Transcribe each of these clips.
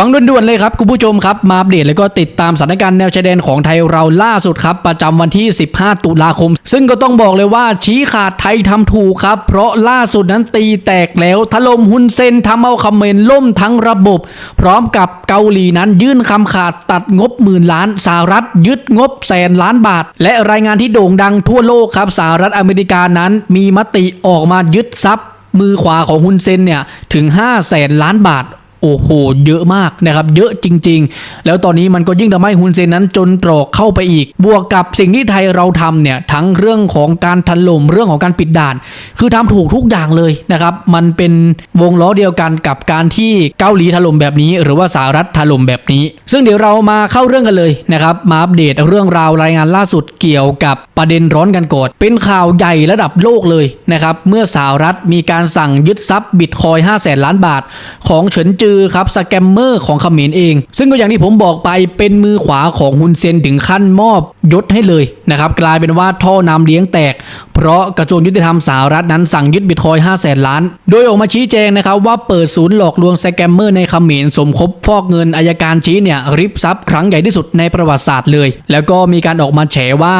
ฟังด่วนๆเลยครับคุณผู้ชมครับมาอัปเดตแล้วก็ติดตามสถานการณ์แนวชายแดนของไทยเราล่าสุดครับประจำวันที่ 15 ตุลาคม ซึ่งก็ต้องบอกเลยว่าชี้ขาดไทยทำถูกครับ เพราะล่าสุดนั้นตีแตกแล้วถล่มฮุนเซนทำเอาคอมเมนต์ล่มทั้งระบบ พร้อมกับเกาหลีนั้นยื่นคำขาดตัดงบหมื่นล้านสหรัฐยึดงบแสนล้านบาท และรายงานที่โด่งดังทั่วโลกครับสหรัฐอเมริกานั้น มีมติออกมายึดทรัพย์ มือขวาของฮุนเซนเนี่ยถึง5แสนล้านบาท อ้โหเยอะมากนะครับเยอะจริง ๆ แล้วตอนนี้มันก็ยิ่งทำให้ฮุนเซนนั้นจนตรอกเข้าไปอีก บวกกับสิ่งที่ไทยเราทำเนี่ยทั้งเรื่องของการถล่มเรื่องของการปิดด่าน คือทำถูกทุกอย่างเลยนะครับมันเป็นวงล้อเดียวกันกับการที่เกาหลีถล่มแบบนี้ หรือว่าสหรัฐถล่มแบบนี้ ซึ่งเดี๋ยวเรามาเข้าเรื่องกันเลยนะครับมาอัปเดตเรื่องราวรายงานล่าสุดเกี่ยวกับประเด็นร้อนกันก่อนเป็นข่าวใหญ่ระดับโลกเลยนะครับเมื่อสหรัฐมีการสั่งยึดทรัพย์บิตคอย5แสนล้านบาท ของเฉินจือครับสแกมเมอร์ของเขมรเอง ซึ่งก็อย่างที่ผมบอกไปเป็นมือขวาของฮุนเซนถึงขั้นมอบยศให้เลยนะครับกลายเป็นว่าท่อน้ำเลี้ยงแตก เพราะกระทรวงยุติธรรมสหรัฐนั้นสั่งยึดบิตคอย5แสนล้าน โดยออกมาชี้แจงนะครับว่าเปิดศูนย์หลอกลวงสแกมเมอร์ในเขมรสมคบฟอกเงินอายการชี้เนี่ยริบทรัพย์ครั้งใหญ่ที่สุดในประวัติศาสตร์เลย แล้วก็มีการออกมาแฉว่า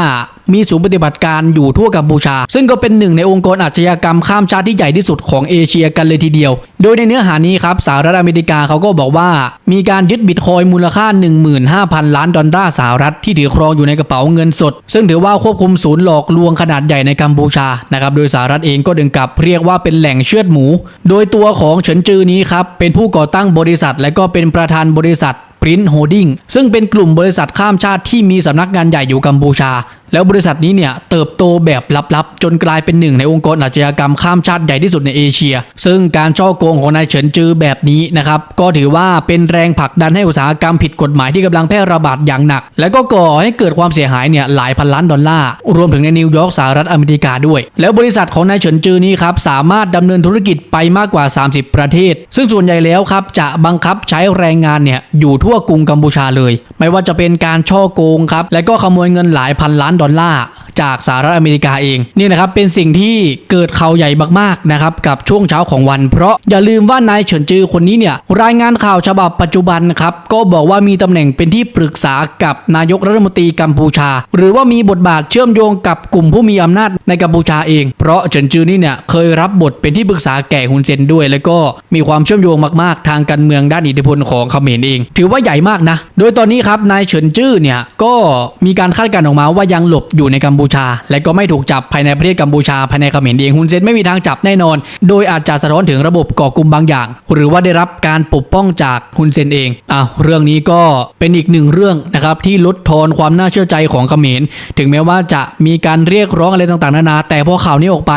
มีศูนย์ปฏิบัติการอยู่ทั่วกัมพูชา ซึ่งก็เป็นหนึ่งในองค์กรอาชญากรรมข้ามชาติที่ใหญ่ที่สุดของเอเชียกันเลยทีเดียว โดยในเนื้อหานี้ครับสหรัฐอเมริกาเขาก็บอกว่า มีการยึดบิตคอยมูลค่า 15,000 ล้านดอลลาร์สหรัฐที่ถือครองอยู่ในกระเป๋าเงินสด ซึ่งถือว่าควบคุมศูนย์หลอกลวงขนาดใหญ่ในกัมพูชานะครับโดยสหรัฐเองก็ดึงกลับเรียกว่าเป็นแหล่งเชือดหมู โดยตัวของเฉินจือนี้ครับเป็นผู้ก่อตั้งบริษัท และก็เป็นประธานบริษัท Print Holding ซึ่งเป็นกลุ่มบริษัทข้ามชาติที่มีสำนักงานใหญ่อยู่กัมพูชาแล้วบริษัทนี้เนี่ยเติบโตแบบลับๆ จนกลายเป็นหนึ่งในองค์กรอาชญากรรมข้ามชาติใหญ่ที่สุดในเอเชีย ซึ่งการช่อโกงของนายเฉินจือแบบนี้นะครับก็ถือว่าเป็นแรงผลักดันให้อุตสาหกรรมผิดกฎหมายที่กำลังแพร่ระบาดอย่างหนัก และก็ก่อให้เกิดความเสียหายเนี่ยหลายพันล้านดอลลาร์รวมถึงในนิวยอร์กสหรัฐอเมริกาด้วย แล้วบริษัทของนายเฉินจือนี้ครับสามารถดำเนินธุรกิจไปมากกว่า 30 ประเทศ ซึ่งส่วนใหญ่แล้วครับจะบังคับใช้แรงงานเนี่ยอยู่ทั่วกรุงกัมพูชาเลย ไม่ว่าจะเป็นการช่อโกงครับและก็ขโมยเงินหลายพันล้านดอลลาร์ จากสหรัฐอเมริกาเองนี่นะครับเป็นสิ่งที่เกิดข่าวใหญ่มากๆนะครับกับช่วงเช้าของวัน เพราะอย่าลืมว่านายเฉินจือคนนี้เนี่ยรายงานข่าวฉบับปัจจุบันครับก็บอกว่ามีตำแหน่งเป็นที่ปรึกษากับนายกรัฐมนตรีกัมพูชา หรือว่ามีบทบาทเชื่อมโยงกับกลุ่มผู้มีอำนาจในกัมพูชาเอง เพราะเฉินจือนี่เนี่ยเคยรับบทเป็นที่ปรึกษาแก่ฮุนเซนด้วย แล้วก็มีความเชื่อมโยงมากๆ ทางการเมืองด้านอิทธิพลของเขมรเอง ถือว่าใหญ่มากนะโดยตอนนี้ครับนายเฉินจือเนี่ยก็มีการคาดการณ์ออกมาว่ายังหลบอยู่ในกัมพูชา และก็ไม่ถูกจับภายในประเทศกัมพูชาภายในเขมรเองฮุนเซนไม่มีทางจับแน่นอน โดยอาจจะสะท้อนถึงระบบก่อกลุ่มบางอย่าง หรือว่าได้รับการปกป้องจากฮุนเซนเองอะเรื่องนี้ก็เป็นอีกหนึ่งเรื่องนะครับที่ลดทอนความน่าเชื่อใจของเขมร ถึงแม้ว่าจะมีการเรียกร้องอะไรต่างๆนานา แต่พอข่าวนี้ออกไป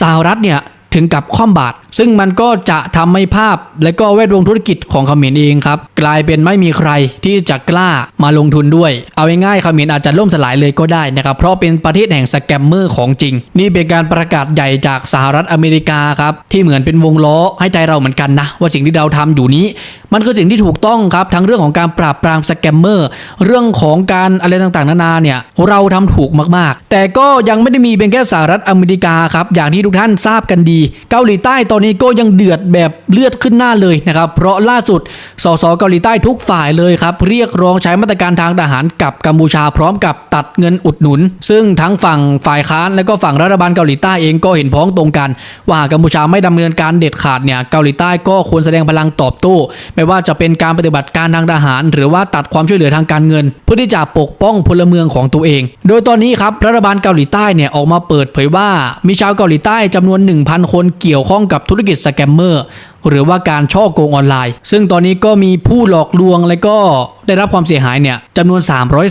สหรัฐเนี่ย ถึงกับคว่ำบาตรซึ่งมันก็จะทำให้ภาพและก็แวดวงธุรกิจของเขมรเองครับกลายเป็นไม่มีใครที่จะกล้ามาลงทุนด้วย เอาง่ายๆเขมรอาจจะล่มสลายเลยก็ได้นะครับเพราะเป็นประเทศแห่งสแกมเมอร์ของจริง นี่เป็นการประกาศใหญ่จากสหรัฐอเมริกาครับที่เหมือนเป็นวงล้อให้ใจเราเหมือนกันนะ ว่าสิ่งที่เราทำอยู่นี้ มันคือสิ่งที่ถูกต้องครับทั้งเรื่องของการปราบปรามสแกมเมอร์เรื่องของการอะไรต่างๆ นานาเนี่ยเราทำถูกมากๆ แต่ก็ยังไม่ได้มีเป็นแค่สหรัฐอเมริกาครับอย่างที่ทุกท่านทราบกันดีเกาหลีใต้ตอนนี้ก็ยังเดือดแบบเลือดขึ้นหน้าเลยนะครับ เพราะล่าสุดสสเกาหลีใต้ทุกฝ่ายเลยครับ เรียกร้องใช้มาตรการทางทหารกับกัมพูชาพร้อมกับตัดเงินอุดหนุน ซึ่งทั้งฝั่งฝ่ายค้านและก็ฝั่งรัฐบาลเกาหลีใต้เองก็เห็นพ้องตรงกัน ว่าหากกัมพูชาไม่ดำเนินการเด็ดขาดเนี่ยเกาหลีใต้ก็ควรแสดงพลังตอบโต้ไม่ว่าจะเป็นการปฏิบัติการทางทหาร หรือว่าตัดความช่วยเหลือทางการเงิน เพื่อที่จะปกป้องพลเมืองของตัวเอง โดยตอนนี้ครับรัฐบาลเกาหลีใต้เนี่ยออกมาเปิดเผยว่ามีชาวเกาหลีใต้จำนวน1,000คนเกี่ยวข้องกับธุรกิจสแกมเมอร์หรือว่าการช่อโกงออนไลน์ ซึ่งตอนนี้ก็มีผู้หลอกลวงและก็ ได้รับความเสียหายเนี่ยจำนวน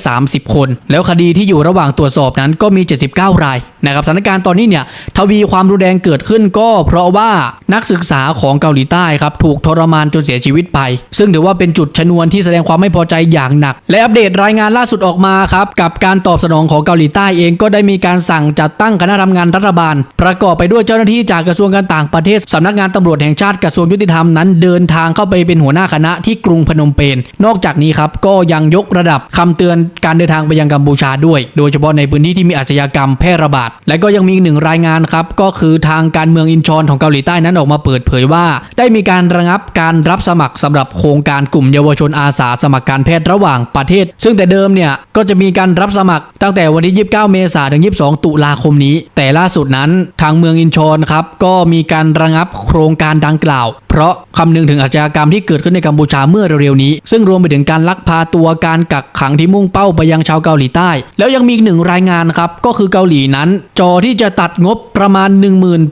330 คน แล้วคดีที่อยู่ระหว่างตรวจสอบนั้นก็มี 79 รายนะครับสถานการณ์ตอนนี้เนี่ยทวีความรุนแรงเกิดขึ้นก็เพราะว่านักศึกษาของเกาหลีใต้ครับถูกทรมานจนเสียชีวิตไป ซึ่งถือว่าเป็นจุดชนวนที่แสดงความไม่พอใจอย่างหนัก และอัปเดตรายงานล่าสุดออกมาครับกับการตอบสนองของเกาหลีใต้เองก็ได้มีการสั่งจัดตั้งคณะทำงานรัฐบาล ประกอบไปด้วยเจ้าหน้าที่จากกระทรวงการต่างประเทศสำนักงานตำรวจแห่งชาติกระทรวงยุติธรรมนั้นเดินทางเข้าไปเป็นหัวหน้าคณะที่กรุงพนมเปญนอกจากนี้ครับครับก็ยังยกระดับคำเตือนการเดินทางไปยังกัมพูชาด้วย โดยเฉพาะในพื้นที่ที่มีอาชญากรรมแพร่ระบาด และก็ยังมีอีกหนึ่งรายงานครับก็คือทางการเมืองอินชอนของเกาหลีใต้นั้นออกมาเปิดเผยว่า ได้มีการระงับการรับสมัครสำหรับโครงการกลุ่มเยาวชนอาสาสมัครการแพทย์ระหว่างประเทศ ซึ่งแต่เดิมเนี่ยก็จะมีการรับสมัครตั้งแต่วันที่ 29 เมษายนถึง 22 ตุลาคมนี้ แต่ล่าสุดนั้นทางเมืองอินชอนครับก็มีการระงับโครงการดังกล่าว เพราะคำนึงถึงอาชญากรรมที่เกิดขึ้นในกัมพูชาเมื่อเร็วๆนี้ ซึ่งรวมไปถึงการลักพาตัวการกักขังที่มุ่งเป้าไปยังชาวเกาหลีใต้ แล้วยังมีอีกหนึ่งรายงานครับ ก็คือเกาหลีนั้น จอที่จะตัดงบประมาณ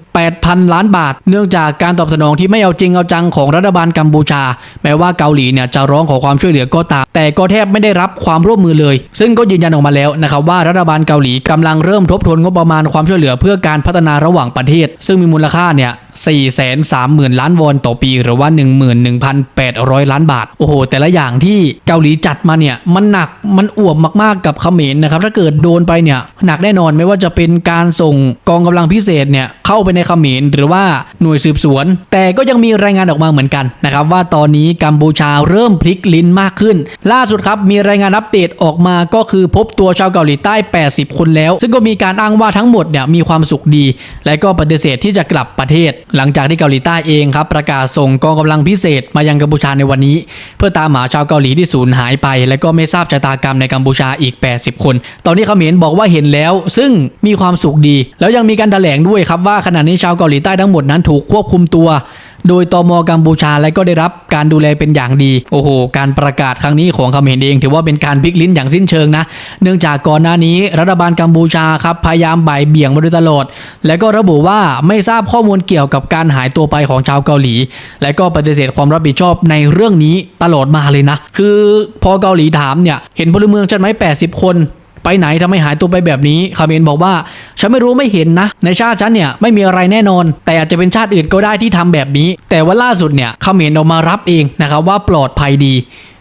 18,000 ล้านบาท เนื่องจากการตอบสนองที่ไม่เอาจริงเอาจังของรัฐบาลกัมพูชา แม้ว่าเกาหลีเนี่ยจะร้องขอความช่วยเหลือก็ตามแต่ก็แทบไม่ได้รับความร่วมมือเลย ซึ่งก็ยืนยันออกมาแล้วนะครับว่ารัฐบาลเกาหลีกำลังเริ่มทบทวนงบประมาณความช่วยเหลือเพื่อการพัฒนาระหว่างประเทศ ซึ่งมีมูลค่าเนี่ย430,000 ล้านวอนต่อปีหรือว่า 11,800 ล้านบาท โอ้โห แต่ละอย่างที่เกาหลีจัดมาเนี่ย มันหนักมันอ่วมมากๆกับเขมรนะครับ ถ้าเกิดโดนไปเนี่ย หนักแน่นอนไม่ว่าจะเป็นการส่งกองกำลังพิเศษเนี่ย เข้าไปในเขมรหรือว่าหน่วยสืบสวน แต่ก็ยังมีรายงานออกมาเหมือนกันนะครับว่าตอนนี้กัมพูชาเริ่มพลิกลิ้นมากขึ้น ล่าสุดครับมีรายงานอัปเดตออกมาก็คือพบตัวชาวเกาหลีใต้ 80 คนแล้ว ซึ่งก็มีการอ้างว่าทั้งหมดเนี่ยมีความสุขดี และก็ปฏิเสธที่จะกลับประเทศ หลังจากที่เกาหลีใต้เองครับประกาศส่งกองกำลังพิเศษมายังกัมพูชาในวันนี้ เพื่อตามหาชาวเกาหลีที่สูญหายไป และก็ไม่ทราบชะตากรรมในกัมพูชาอีก 80 คน ตอนนี้เขมรบอกว่าเห็นแล้ว ซึ่งมีความสุขดี แล้วยังมีการแถลงด้วยครับว่าขณะนี้ชาวเกาหลีใต้ทั้งหมดนั้นถูกควบคุมตัว โดยตมกัมพูชาและก็ได้รับการดูแลเป็นอย่างดี โอ้โห การประกาศครั้งนี้ของเขมรเอง ถือว่าเป็นการพลิกลิ้นอย่างสิ้นเชิงนะ เนื่องจากก่อนหน้านี้รัฐบาลกัมพูชาครับพยายามบ่ายเบี่ยงมาโดยตลอด และก็ระบุว่าไม่ทราบข้อมูลเกี่ยวกับการหายตัวไปของชาวเกาหลี และก็ปฏิเสธความรับผิดชอบในเรื่องนี้ตลอดมาเลยนะ คือพอเกาหลีถามเนี่ยเห็นพลเมืองฉันไหม80 คน ไปไหนทำไมหายตัวไปแบบนี้คาเมนบอกว่าฉันไม่รู้ไม่เห็นนะ ในชาติฉันเนี่ยไม่มีอะไรแน่นอน แต่อาจจะเป็นชาติอื่นก็ได้ที่ทำแบบนี้ แต่ว่าล่าสุดเนี่ยคาเมนออกมารับเองนะครับว่าปลอดภัยดี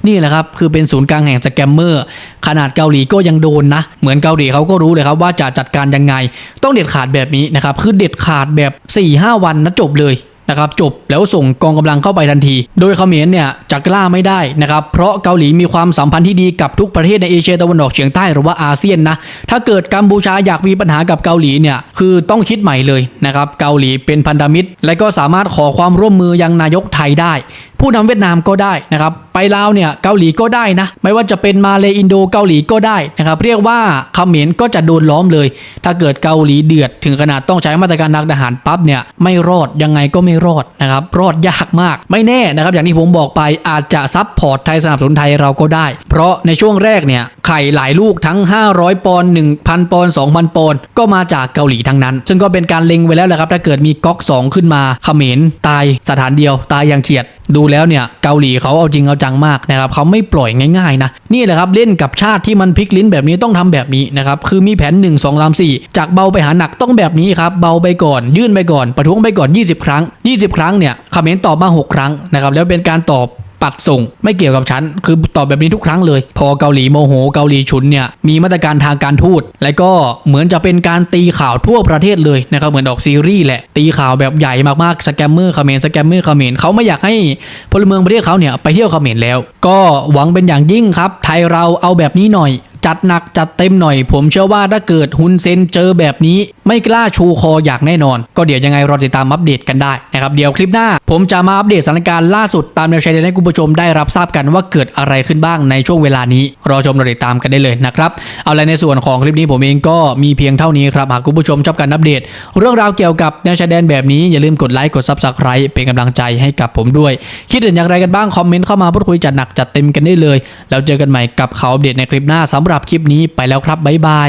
นี่แหละครับ คือเป็นศูนย์กลางแห่งสแกมเมอร์ ขนาดเกาหลีก็ยังโดนนะ เหมือนเกาหลีเขาก็รู้เลยครับว่าจะจัดการยังไง ต้องเด็ดขาดแบบนี้นะครับ คือเด็ดขาดแบบ 4-5 วันนะจบเลย นะครับจบแล้วส่งกองกำลังเข้าไปทันที โดยเขมรเนี่ยจะกล้าไม่ได้นะครับเพราะเกาหลีมีความสัมพันธ์ที่ดีกับทุกประเทศในเอเชียตะวันออกเฉียงใต้หรือว่าอาเซียนนะถ้าเกิดกัมพูชาอยากมีปัญหากับเกาหลีเนี่ยคือต้องคิดใหม่เลยนะครับเกาหลีเป็นพันธมิตร และก็สามารถขอความร่วมมือยังนายกไทยได้ ผู้นำเวียดนามก็ได้นะครับไปลาวเนี่ยเกาหลีก็ได้นะไม่ว่าจะเป็นมาเลอินโดเกาหลีก็ได้นะครับเรียกว่าเขมรก็จะโดนล้อมเลย ถ้าเกิดเกาหลีเดือดถึงขนาดต้องใช้มาตรการทางทหารปั๊บเนี่ยไม่รอดยังไงก็ไม่รอดนะครับรอดยากมากไม่แน่นะครับอย่างที่ผมบอกไปอาจจะซับพอร์ตไทยสนับสนุนไทยเราก็ได้ เพราะในช่วงแรกเนี่ยไข่หลายลูกทั้ง 500 ปอนด์1,000 ปอนด์2,000 ปอนด์ก็มาจากเกาหลีทั้งนั้น ซึ่งก็เป็นการเล็งไว้แล้วแหละครับถ้าเกิดมีก๊อก 2 ขึ้นมาเขมรตายสถานเดียวตายอย่างเขียด ดูแล้วเนี่ยเกาหลีเขาเอาจริงเอาจังมากนะครับเขาไม่ปล่อยง่ายๆนะนี่แหละครับเล่นกับชาติที่มันพลิกลิ้นแบบนี้ต้องทำแบบนี้นะครับคือมีแผน 1 2 3 4 จากเบาไปหาหนักต้องแบบนี้ครับเบาไปก่อน ยื่นไปก่อนประท้วงไปก่อน 20 ครั้ง 20 ครั้งเนี่ยเขมรตอบมา 6 ครั้งนะครับแล้วเป็นการตอบ ปัดส่ง ไม่เกี่ยวกับฉัน คือตอบแบบนี้ทุกครั้งเลย พอเกาหลีโมโหเกาหลีฉุนเนี่ยมีมาตรการทางการทูตและก็เหมือนจะเป็นการตีข่าวทั่วประเทศเลยนะครับเหมือนออกซีรีส์แหละตีข่าวแบบใหญ่มากๆสแกมเมอร์เขมรสแกมเมอร์เขมรเขาไม่อยากให้พลเมืองประเทศเขาเนี่ยไปเที่ยวเขมรแล้ว ก็หวังเป็นอย่างยิ่งครับไทยเราเอาแบบนี้หน่อย จัดหนักจัดเต็มหน่อย ผมเชื่อว่าถ้าเกิดฮุนเซนเจอแบบนี้ ไม่กล้าชูคออย่างแน่นอน ก็เดี๋ยวยังไงรอติดตามอัปเดตกันได้นะครับเดี๋ยวคลิปหน้า ผมจะมาอัปเดตสถานการณ์ล่าสุดตามแนวชายแดนให้คุณผู้ชมได้รับทราบกันว่าเกิดอะไรขึ้นบ้างในช่วงเวลานี้รอชมรอติดตามกันได้เลยนะครับเอาละในส่วนของคลิปนี้ผมเองก็มีเพียงเท่านี้ครับหากคุณผู้ชมชอบการอัปเดต เรื่องราวเกี่ยวกับแนวชายแดนแบบนี้อย่าลืมกดไลค์กด Subscribe เป็นกำลังใจให้กับผมด้วย คิดเห็นอย่างไรกันบ้างคอมเมนต์เข้ามาพูดคุยจัดหนักจัดเต็มกันได้เลย แล้วเจอกันใหม่กับข่าวอัปเดตในคลิปหน้าสำหรับคลิปนี้ไปแล้วครับบ๊ายบาย